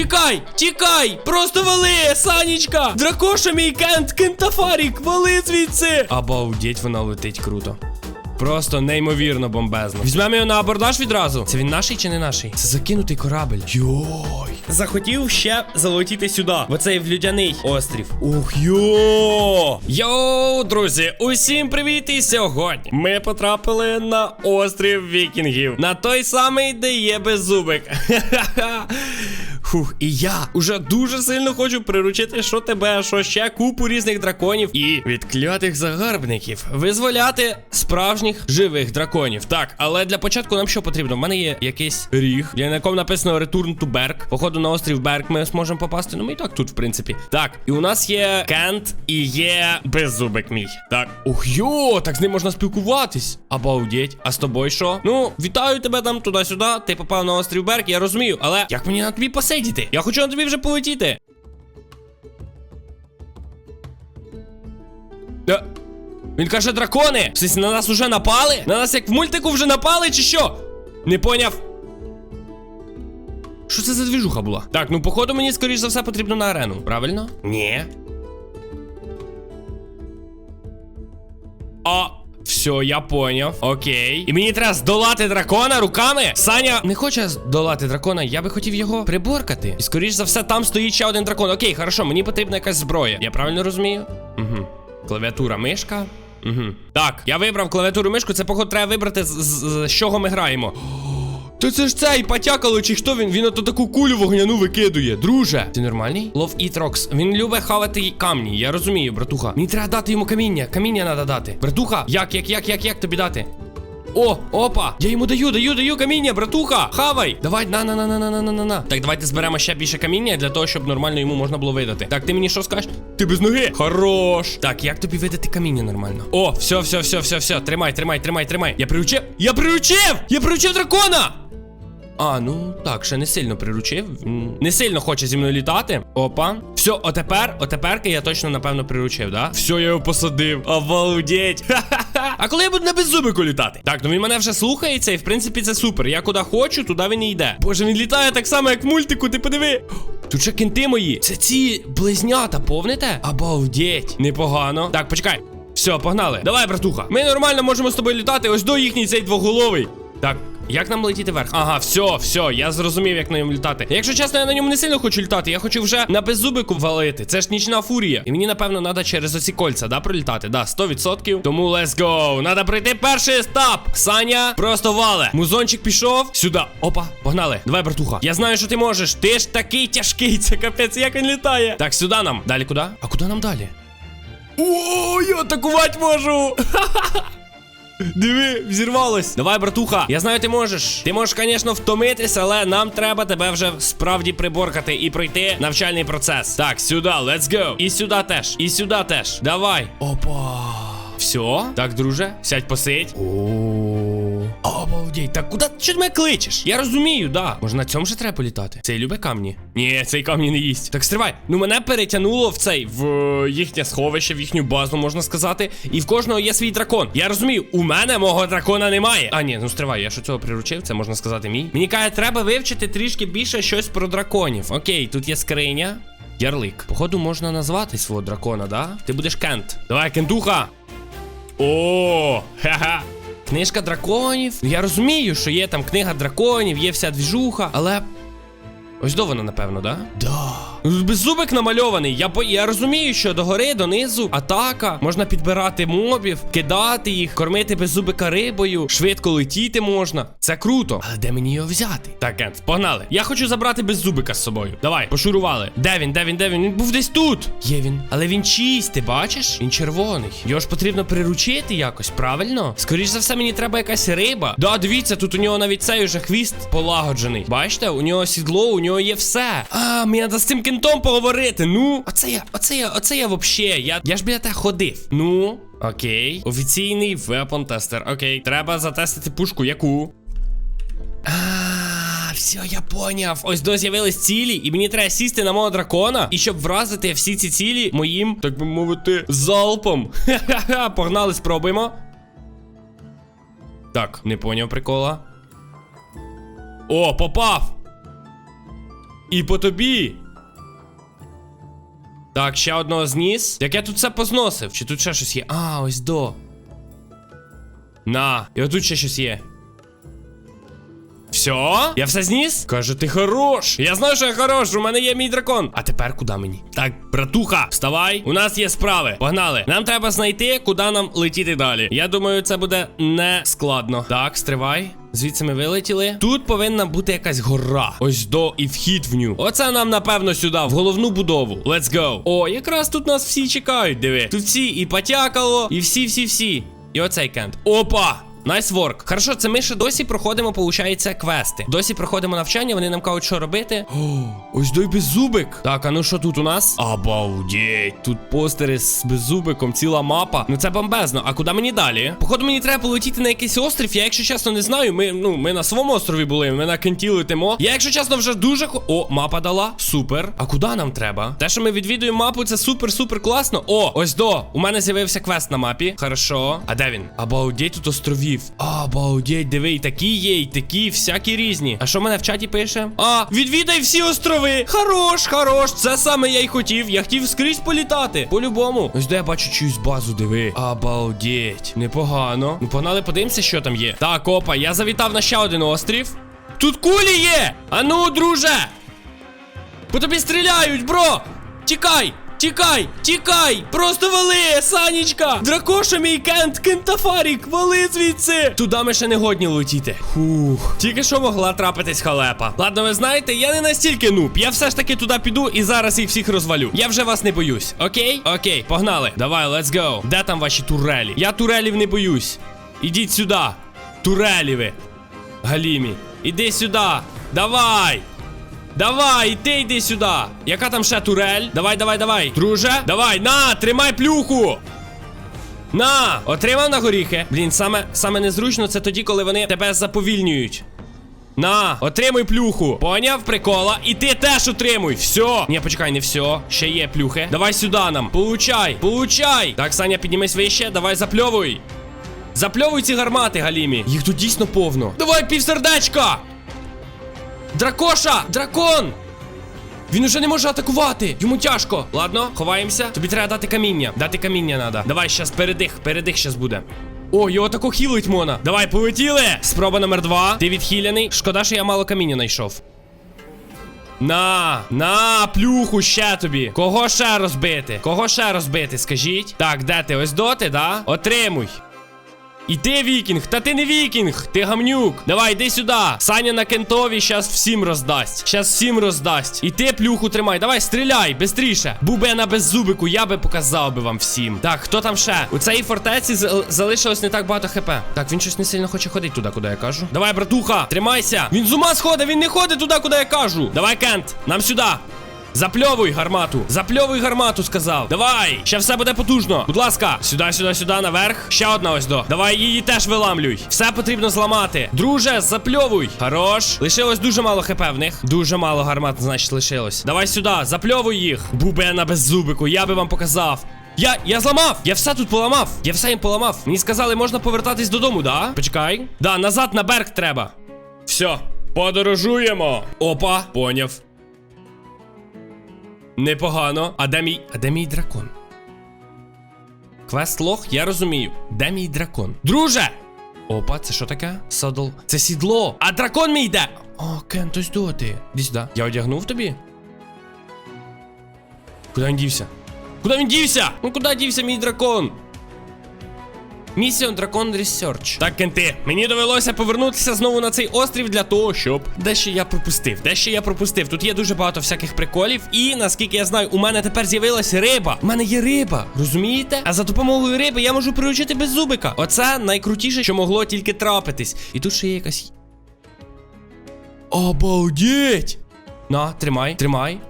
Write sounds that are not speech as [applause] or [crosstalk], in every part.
Тікай, тікай! Просто вали, Санічка! Дракоша мій кент, кентафарік, вали звідси! Обалдеть, вона летить круто. Просто неймовірно бомбезно. Візьмемо його на абордаж відразу. Це він наший чи не наший? Це закинутий корабель. Йой. Захотів ще залетіти сюди, в оцей влюдяний острів. Ух йо! Йоу, друзі, усім привіт! І сьогодні ми потрапили на острів вікінгів. На той самий, де є беззубик. [laughs] Ха-ха-ха. Фух, і я уже дуже сильно хочу приручити що тебе, що ще купу різних драконів і відклятих загарбників. Визволяти справжніх живих драконів. Так, але для початку нам що потрібно? У мене є якийсь ріг, на якому написано Return to Berg. Походу на острів Берг ми зможемо попасти. Ну ми і так тут, в принципі. Так, і у нас є Кент і є беззубик мій. Так. Ух йо, так з ним можна спілкуватись. Обалдеть. А з тобою що? Ну, вітаю тебе там туди-сюди. Ти попав на острів Берг, я розумію. Але як мені на тобі посидіти? Я хочу на тобі вже полетіти. Е, Він каже, дракони! В на нас уже напали? На нас як в мультику вже напали, чи що? Не поняв. Що це за двіжуха була? Так, ну походу мені скоріш за все потрібно на арену, правильно? Ні. А. Все, я поняв. Окей. І мені треба здолати дракона руками. Саня не хоче здолати дракона. Я би хотів його приборкати. І скоріш за все, там стоїть ще один дракон. Окей, хорошо, мені потрібна якась зброя. Я правильно розумію? Угу. Клавіатура, мишка. Угу. Так, я вибрав клавіатуру мишку. Це, походу, треба вибрати, з, з, з чого ми граємо. Та це ж цей потякало, чи хто він? Він ото таку кулю вогняну викидує. Друже. Ти нормальний? Love Eat Rocks. Він любить хавати камні. Я розумію, братуха. Мені треба дати йому каміння. Каміння треба дати. Братуха, як, як, як, як, як тобі дати? О, опа! Я йому даю, даю, даю каміння, братуха! Хавай! Давай, на на на на на на на на на Так, давайте зберемо ще більше каміння для того, щоб нормально йому можна було видати. Так, ти мені що скажеш? Ти без ноги! Хорош! Так, як тобі видати каміння нормально? О, все, все, все, все, все. Тримай, тримай, тримай, тримай. Я приручив! Я приручив! Я приручив дракона! А, ну так, ще не сильно приручив. Не сильно хоче зі мною літати. Опа. Все, отепер, отепер я точно, напевно, приручив, да? Все, я його посадив. Обалдеть. Ха-ха-ха. А коли я буду на беззубику літати? Так, ну він мене вже слухається, і в принципі це супер. Я куди хочу, туди він і йде. Боже, він літає так само, як в мультику, ти подиви. Тут ще кінти мої. Це ці близнята, повните? Обалдеть. Непогано. Так, почекай. Все, погнали. Давай, братуха. Ми нормально можемо з тобою літати. Ось до їхній цей двоголовий. Так. Як нам летіти вверх? Ага, все, все, я зрозумів, як на ньому літати. Якщо чесно, я на ньому не сильно хочу літати. Я хочу вже на беззубику валити. Це ж нічна фурія. І мені, напевно, треба через оці кольця, да, пролітати? Да, 100%. Тому let's go. Надо пройти перший етап. Саня просто вале. Музончик пішов. Сюди. Опа, погнали. Давай, братуха. Я знаю, що ти можеш. Ти ж такий тяжкий. Це капець, як він літає. Так, сюди нам. Далі куди? А куди нам далі? О, я атакувати можу. [laughs] Диви, взірвалось. Давай, братуха. Я знаю, ти можеш. Ти можеш, звісно, втомитись, але нам треба тебе вже справді приборкати і пройти навчальний процес. Так, сюди, let's go. І сюди теж. І сюди теж. Давай. Опа. Все? Так, друже, сядь посидь. О. Обалдеть, так куди ти мене кличеш? Я розумію, да. Може на цьому ж треба політати? Цей любить камні? Ні, цей камні не їсть. Так стривай. Ну мене перетягнуло в цей в е, їхнє сховище, в їхню базу, можна сказати. І в кожного є свій дракон. Я розумію, у мене мого дракона немає. А ні, ну стривай, я що цього приручив, це можна сказати мій. Мені каже, треба вивчити трішки більше щось про драконів. Окей, тут є скриня. Ярлик. Походу, можна назвати свого дракона, да? Ти будеш Кент. Давай, кентуха. О, ха-ха. Книжка драконів. Я розумію, що є там книга драконів, є вся двіжуха, але. Ось до вона, напевно, да? Да. Беззубик намальований. Я по... я розумію, що догори, донизу, атака. Можна підбирати мобів, кидати їх, кормити беззубика рибою, швидко летіти можна. Це круто. Але де мені його взяти? Так, Кент, погнали. Я хочу забрати беззубика з собою. Давай, пошурували. Де він? Де він? Де він? Він був десь тут. Є він. Але він чистий, бачиш? Він червоний. Його ж потрібно приручити якось, правильно? Скоріш за все, мені треба якась риба. Да, дивіться, тут у нього навіть цей уже хвіст полагоджений. Бачите, у нього сідло, у нього є все. А, мені треба з цим кентом поговорити. Ну, оце я, оце я, оце я вообще. Я, я ж біля тебе ходив. Ну. Окей. Офіційний вепон тестер. Окей. Треба затестити пушку. Яку? А, все, я поняв. Ось до з'явились цілі, і мені треба сісти на мого дракона. І щоб вразити всі ці цілі моїм, так би мовити, залпом. Ха-ха-ха, погнали, спробуємо. Так, не поняв прикола. О, попав! І по тобі. Так, ще одного зніс. Як я тут все позносив? Чи тут ще щось є? А, ось до. На, і отут ще щось є. Все? Я все зніс? Каже, ти хорош. Я знаю, що я хорош, у мене є мій дракон. А тепер куди мені? Так, братуха, вставай. У нас є справи. Погнали. Нам треба знайти, куди нам летіти далі. Я думаю, це буде не складно. Так, стривай. Звідси ми вилетіли. Тут повинна бути якась гора. Ось до і вхід в ню. Оце нам, напевно, сюди, в головну будову. Let's go. О, якраз тут нас всі чекають, диви. Тут всі і потякало, і всі-всі-всі. І оцей кент. Опа! Найс ворк. Хорошо, це ми ще досі проходимо, получається, квести. Досі проходимо навчання, вони нам кажуть, що робити. [gasps] О, ось той беззубик. Так, а ну що тут у нас? Обалдеть. Тут постери з беззубиком, ціла мапа. Ну це бомбезно. А куди мені далі? Походу, мені треба полетіти на якийсь острів. Я, якщо чесно, не знаю. Ми, ну, ми на своєму острові були, ми на кенті летимо. Я, якщо чесно, вже дуже О, мапа дала. Супер. А куди нам треба? Те, що ми відвідуємо мапу, це супер-супер класно. О, ось до. У мене з'явився квест на мапі. Хорошо. А де він? Обалдеть тут островів. Обалдеть, диви, такі є, і такі, всякі різні. А що мене в чаті пише? А, відвідай всі острови. Хорош, хорош. Це саме я й хотів. Я хотів скрізь політати. По-любому. Ось де я бачу чиюсь базу, диви. Обалдеть. Непогано. Ну, погнали, подивимося, що там є. Так, опа, я завітав на ще один острів. Тут кулі є! Ану, друже! По тобі стріляють, бро! Тікай! Тікай! Тікай! Просто вали, Санічка! Дракоша мій кент, кентафарік, вали звідси! Туди ми ще не годні летіти. Фух. Тільки що могла трапитись халепа. Ладно, ви знаєте, я не настільки нуб. Я все ж таки туди піду і зараз їх всіх розвалю. Я вже вас не боюсь. Окей? Окей, погнали. Давай, let's go. Де там ваші турелі? Я турелів не боюсь. Ідіть сюди. Турелі ви. Галімі. Іди сюди. Давай. Давай, іди, йди сюди. Яка там ще турель? Давай, давай, давай. Друже, давай, на, тримай плюху. На, отримав на горіхи. Блін, саме, саме незручно це тоді, коли вони тебе заповільнюють. На, отримуй плюху. Поняв прикола? І ти теж отримуй. Все. Ні, почекай, не все. Ще є плюхи. Давай сюди нам. Получай, получай. Так, Саня, піднімись вище. Давай запльовуй. Запльовуй ці гармати, Галімі. Їх тут дійсно повно. Давай півсердечка. Дракоша! Дракон! Він уже не може атакувати. Йому тяжко. Ладно, ховаємося. Тобі треба дати каміння. Дати каміння треба. Давай, щас передих, передих щас буде. О, його тако хілить мона. Давай, полетіли. Спроба номер два. Ти відхилений. Шкода, що я мало каміння знайшов. На, на, плюху ще тобі. Кого ще розбити? Кого ще розбити, скажіть? Так, де ти? Ось доти, да? Отримуй. І ти вікінг, та ти не вікінг, ти гамнюк. Давай, йди сюди. Саня на кентові щас всім роздасть. Щас всім роздасть. І ти плюху тримай. Давай, стріляй, бистріше. Був би я на беззубику, я би показав би вам всім. Так, хто там ще? У цій фортеці залишилось не так багато хп. Так, він щось не сильно хоче ходити туди, куди я кажу. Давай, братуха, тримайся. Він з ума сходить, він не ходить туди, куди я кажу. Давай, Кент, нам сюди. Запльовуй гармату. Запльовуй гармату, сказав. Давай. Ще все буде потужно. Будь ласка, сюди, сюди, сюди, наверх. Ще одна ось до. Давай її теж виламлюй. Все потрібно зламати. Друже, запльовуй. Хорош. Лишилось дуже мало хп в них. Дуже мало гармат, значить, лишилось. Давай сюди, запльовуй їх. Бубе на беззубику, я би вам показав. Я, я зламав! Я все тут поламав! Я все їм поламав. Мені сказали, можна повертатись додому, да? Почекай. Да, назад на берег треба. Все, подорожуємо. Опа, поняв. Непогано. А де мій. А де мій дракон? Квест лох, я розумію. Де мій дракон? Друже! Опа, це що таке? Садл. Це сідло. А дракон мій йде! О, Кен, тось до. Іди сюди. Я одягнув тобі? Куди він дівся? Куди він дівся? Ну куди дівся мій дракон? Місіон Дракон Research. Так, кенти, мені довелося повернутися знову на цей острів для того, щоб дещо я пропустив. Дещо я пропустив. Тут є дуже багато всяких приколів. І наскільки я знаю, у мене тепер з'явилась риба. У мене є риба, розумієте? А за допомогою риби я можу приручити беззубика. Оце найкрутіше, що могло тільки трапитись. І тут ще є якась. Обалдеть! На, тримай, тримай.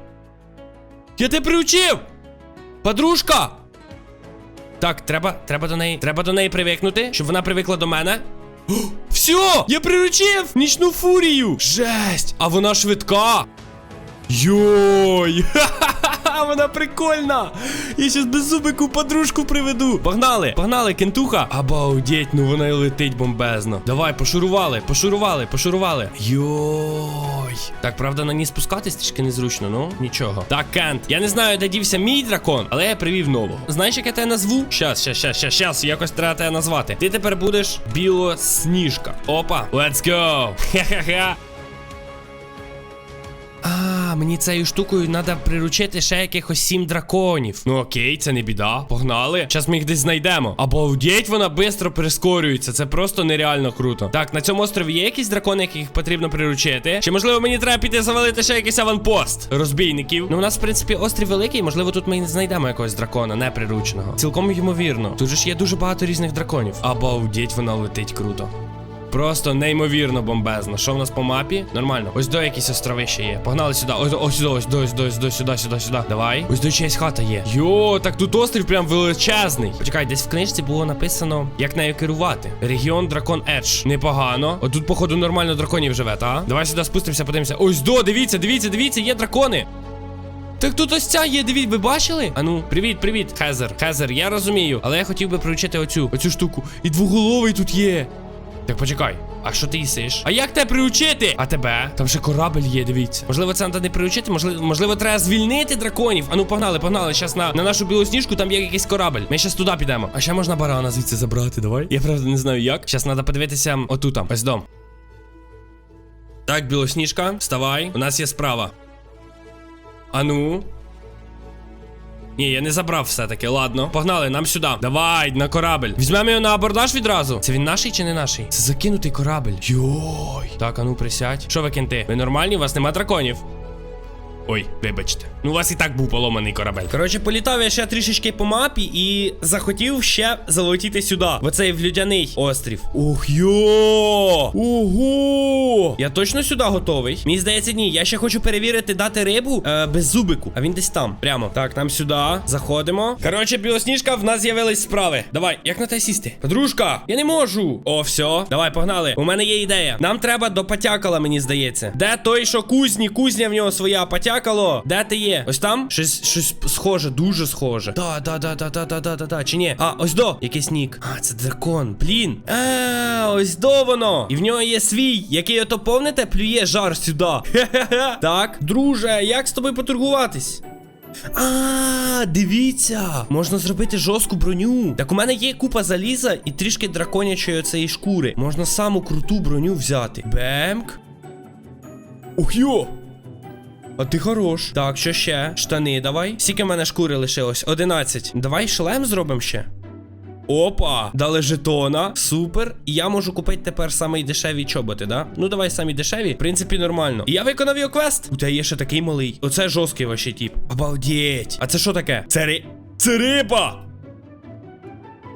Я тебе приучив! Подружка! Так, треба, треба до неї, треба до неї привикнути, щоб вона привикла до мене. Все! Я приручив нічну фурію! Жесть! А вона швидка! Йой! [laughs] Вона прикольна! Я щас беззубику подружку приведу. Погнали! Погнали, кентуха! Обалдеть, ну вона й летить бомбезно. Давай, пошурували, пошурували, пошурували. Йой! Ой. Так, правда, на ній спускатись трішки незручно, ну нічого. Так, Кент, я не знаю, де дівся мій дракон, але я привів нового. Знаєш, як я тебе назву? Щас, щас, щас, щас, щас, якось треба тебе назвати. Ти тепер будеш білосніжка. Опа, let's go. [laughs] Хе-хе-хе. А, мені цією штукою треба приручити ще якихось сім драконів. Ну окей, це не біда. Погнали. Зараз ми їх десь знайдемо. Обалдеть, вона швидко прискорюється. Це просто нереально круто. Так, на цьому острові є якісь дракони, яких потрібно приручити. Чи можливо мені треба піти завалити ще якийсь аванпост розбійників? Ну, у нас, в принципі, острів великий. Можливо, тут ми не знайдемо якогось дракона, не прирученого. Цілком ймовірно. Тут же ж є дуже багато різних драконів. Обалдеть, вона летить круто. Просто неймовірно бомбезно. Що в нас по мапі? Нормально. Ось до якісь острови ще є. Погнали сюди. Ось, ось сюди, ось до, ось до, ось до, сюди, сюди, сюди. Давай. Ось до чиясь хата є. Йо, так тут острів прям величезний. Почекай, десь в книжці було написано, як нею керувати. Регіон Дракон Едж. Непогано. От тут, походу, нормально драконів живе, та? Давай сюди спустимося, подивимося. Ось до, дивіться, дивіться, дивіться, є дракони. Так тут ось ця є, дивіть, ви бачили? Ану, привіт, привіт, Хезер. Хезер, я розумію, але я хотів би приручити оцю, оцю штуку. І двоголовий тут є. Так почекай, а що ти їсиш? А як тебе приучити? А тебе? Там ще корабель є, дивіться. Можливо, це треба не приучити, можливо, можливо, треба звільнити драконів. Ану, погнали, погнали. Щас на, на нашу білосніжку там є якийсь корабель. Ми щас туди підемо. А ще можна барана звідси забрати, давай. Я правда не знаю як. Щас треба подивитися отут. Ось дом. Так, білосніжка, вставай. У нас є справа. Ану. Ні, я не забрав все-таки, ладно. Погнали, нам сюди. Давай, на корабль. Візьмемо його на абордаж відразу. Це він наший чи не наший? Це закинутий корабль. Йой. Так, а ну присядь. Що ви кенти? Ви нормальні? У вас нема драконів? Ой, вибачте. Ну, у вас і так був поломаний корабель. Коротше, політав я ще трішечки по мапі і захотів ще залетіти сюди. В оцей влюдяний острів. Ух йо! Ого! Я точно сюди готовий? Мені здається, ні. Я ще хочу перевірити, дати рибу е, без зубику. А він десь там. Прямо. Так, нам сюди. Заходимо. Коротше, білосніжка, в нас з'явились справи. Давай, як на те сісти? Подружка, я не можу. О, все. Давай, погнали. У мене є ідея. Нам треба до потякала, мені здається. Де той, що кузні? Кузня в нього своя. Потякало. Де ти є? Ось там? Щось щось схоже, дуже схоже. Да, да, да, да, да, да, да, да, да. Чи ні? А, ось до. Якийсь нік. А, це дракон. Блін. А, ось до воно. І в нього є свій, який ото помните, плює жар сюди. Хе-хе-хе. Так, друже, як з тобою поторгуватись? А, дивіться, можна зробити жорстку броню. Так у мене є купа заліза і трішки драконячої оцеї шкури. Можна саму круту броню взяти. Бемк. Ух йо! А ти хорош. Так, що ще? Штани давай. Скільки в мене шкури лишилось? 11. Давай шлем зробимо ще. Опа, дали жетона. Супер. І я можу купити тепер самий дешеві чоботи, да? Ну давай самі дешеві. В принципі, нормально. І я виконав його квест. У тебе є ще такий малий. Оце жорсткий вообще тип. Обалдеть. А це що таке? Це ри... Це риба!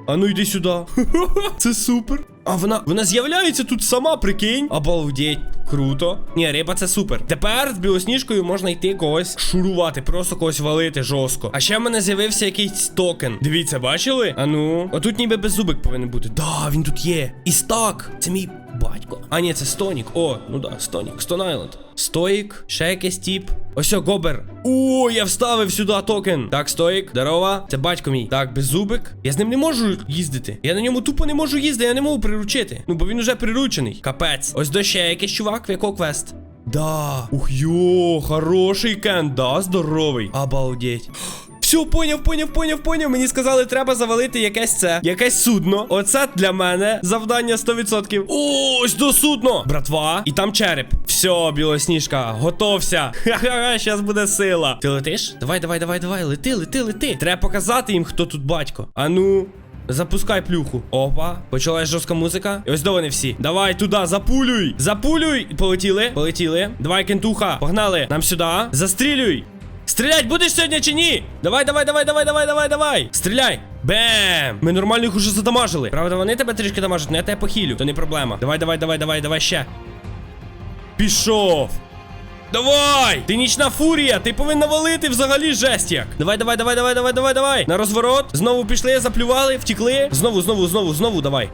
А ну йди сюди. [laughs] Це супер. А вона вона з'являється тут сама, прикинь. Обалдеть. Круто. Ні, риба це супер. Тепер з білосніжкою можна йти когось шурувати, просто когось валити жорстко. А ще в мене з'явився якийсь токен. Дивіться, бачили? А ну. Отут ніби беззубик повинен бути. Да, він тут є. І стак. Це мій батько. А, ні, це Стонік. О, ну да, Стонік. Стон Айленд. Стоїк, ще якийсь тип. Ось о, Гобер. О, я вставив сюди токен. Так, стоїк, здорова. Це батько мій. Так, беззубик. Я з ним не можу їздити. Я на ньому тупо не можу їздити, я не можу приручити. Ну, бо він уже приручений. Капець. Ось до ще якийсь чувак, в якого квест. Да. Ух йо, хороший кен, да, здоровий. Обалдеть. Все, поняв, поняв, поняв, поняв. Мені сказали, треба завалити якесь це, якесь судно. Оце для мене завдання 100%. О, ось до судно. Братва. І там череп. Все, білосніжка, готовся. Ха-ха, щас буде сила. Ти летиш? Давай, давай, давай, давай. Лети, лети, лети. Треба показати їм, хто тут батько. Ану. Запускай плюху. Опа, почалась жорстка музика. І ось до вони всі. Давай туди, запулюй. Запулюй. Полетіли. Полетіли. Давай, кентуха. Погнали. Нам сюди. Застрілюй. Стрілять будеш сьогодні чи ні? Давай, давай, давай, давай, давай, давай, давай. Стріляй. Бем! Ми нормально їх уже задамажили. Правда, вони тебе трішки дамажать, але я тебе похилю, то не проблема. Давай, давай, давай, давай, давай ще. Пішов. Давай! Ти нічна фурія, ти повинна валити взагалі жесть як. Давай, давай, давай, давай, давай, давай, давай. На розворот. Знову пішли, заплювали, втікли. Знову, знову, знову, знову, давай.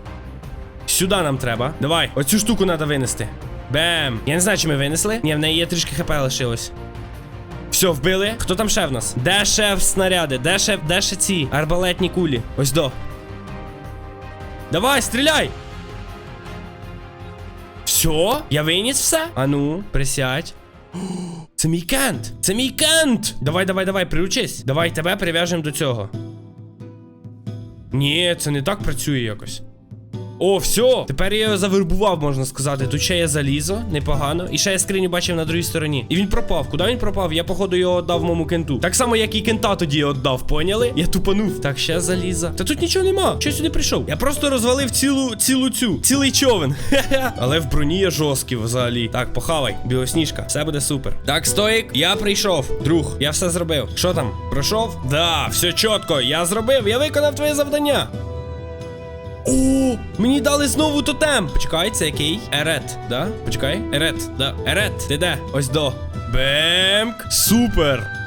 Сюди нам треба. Давай, оцю штуку треба винести. Бем! Я не знаю, чи ми винесли. Ні, в неї є трішки хп лишилось. Все, вбили. Хто там ще в нас? Де ще снаряди? Де ще, де ще ці арбалетні кулі? Ось до. Давай, стріляй! Все! Я виніс все? Ану, присядь. [gasps] Це мій кент! Це мій кент! Давай, давай, давай, приучись. Давай тебе прив'яжемо до цього. Ні, це не так працює якось. О, все, тепер я його завербував, можна сказати. Тут ще є залізо, непогано. І ще я скриню бачив на другій стороні. І він пропав. Куди він пропав? Я, походу, його віддав моєму кенту. Так само, як і кента тоді віддав, поняли? Я тупанув. Так, ще заліза. Та тут нічого нема. Що я сюди прийшов? Я просто розвалив цілу цілу цю, цілий човен. Але в броні є жорсткі взагалі. Так, похавай, білосніжка. Все буде супер. Так, стоїк, я прийшов. Друг, я все зробив. Що там? Пройшов? Да, все чітко. Я зробив, я виконав твоє завдання. О, мені дали знову тотем. Почекай, це який? Ерет, да? Почекай. Ерет, да. Ерет, ти де? Ось до. Бемк. Супер.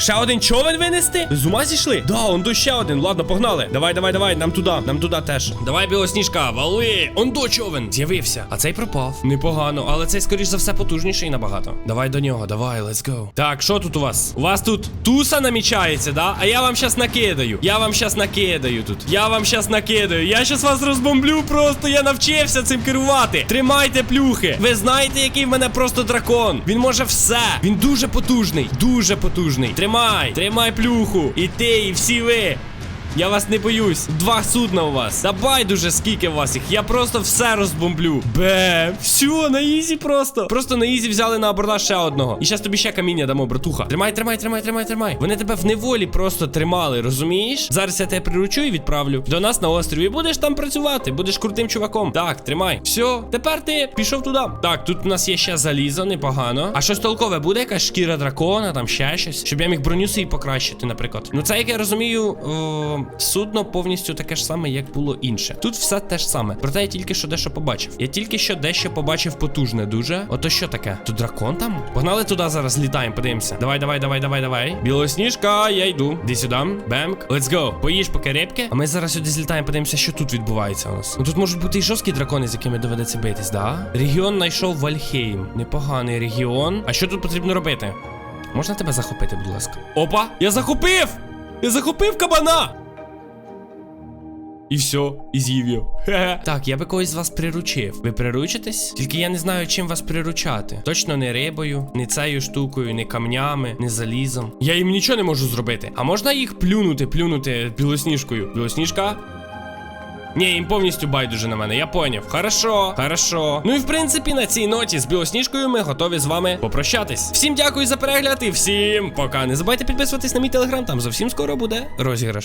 Ще один човен винести? З ума зійшли? Да, он до ще один. Ладно, погнали. Давай, давай, давай, нам туди, нам туди теж. Давай, білосніжка, вали. Он до човен. З'явився. А цей пропав. Непогано, але цей, скоріш за все, потужніший набагато. Давай до нього, давай, let's go. Так, що тут у вас? У вас тут туса намічається, да? А я вам щас накидаю. Я вам щас накидаю тут. Я вам щас накидаю. Я щас вас розбомблю просто. Я навчився цим керувати. Тримайте плюхи. Ви знаєте, який в мене просто дракон. Він може все. Він дуже потужний. Дуже потужний. Тримай, тримай плюху. І ти, і всі ви. Я вас не боюсь. Два судна у вас. Та байдуже, скільки у вас їх. Я просто все розбомблю. Бе, все, на ізі просто. Просто на ізі взяли на абордаж ще одного. І зараз тобі ще каміння дамо, братуха. Тримай, тримай, тримай, тримай, тримай. Вони тебе в неволі просто тримали, розумієш? Зараз я тебе приручу і відправлю до нас на острів. І будеш там працювати, будеш крутим чуваком. Так, тримай. Все, тепер ти пішов туди. Так, тут у нас є ще залізо, непогано. А щось толкове буде, якась шкіра дракона, там ще щось. Щоб я міг броню свій покращити, наприклад. Ну це, як я розумію, о, судно повністю таке ж саме, як було інше. Тут все те ж саме. Проте я тільки що дещо побачив. Я тільки що дещо побачив потужне дуже. Ото що таке? Тут дракон там? Погнали туди зараз, літаємо, подивимося. Давай, давай, давай, давай, давай. Білосніжка, я йду. Іди сюди. Бемк. Let's go. Поїж поки рибки. А ми зараз сюди злітаємо, подивимося, що тут відбувається у нас. Ну тут можуть бути і жорсткі дракони, з якими доведеться битись, да? Регіон знайшов Вальхейм. Непоганий регіон. А що тут потрібно робити? Можна тебе захопити, будь ласка. Опа! Я захопив! Я захопив кабана! І все, і з'їв його. [laughs] Так, я би когось з вас приручив. Ви приручитесь? Тільки я не знаю, чим вас приручати. Точно не рибою, не цією штукою, не камнями, не залізом. Я їм нічого не можу зробити. А можна їх плюнути, плюнути білосніжкою? Білосніжка? Ні, їм повністю байдуже на мене, я поняв. Хорошо, хорошо. Ну і в принципі на цій ноті з білосніжкою ми готові з вами попрощатись. Всім дякую за перегляд і всім пока. Не забувайте підписуватись на мій телеграм, там зовсім скоро буде розіграш.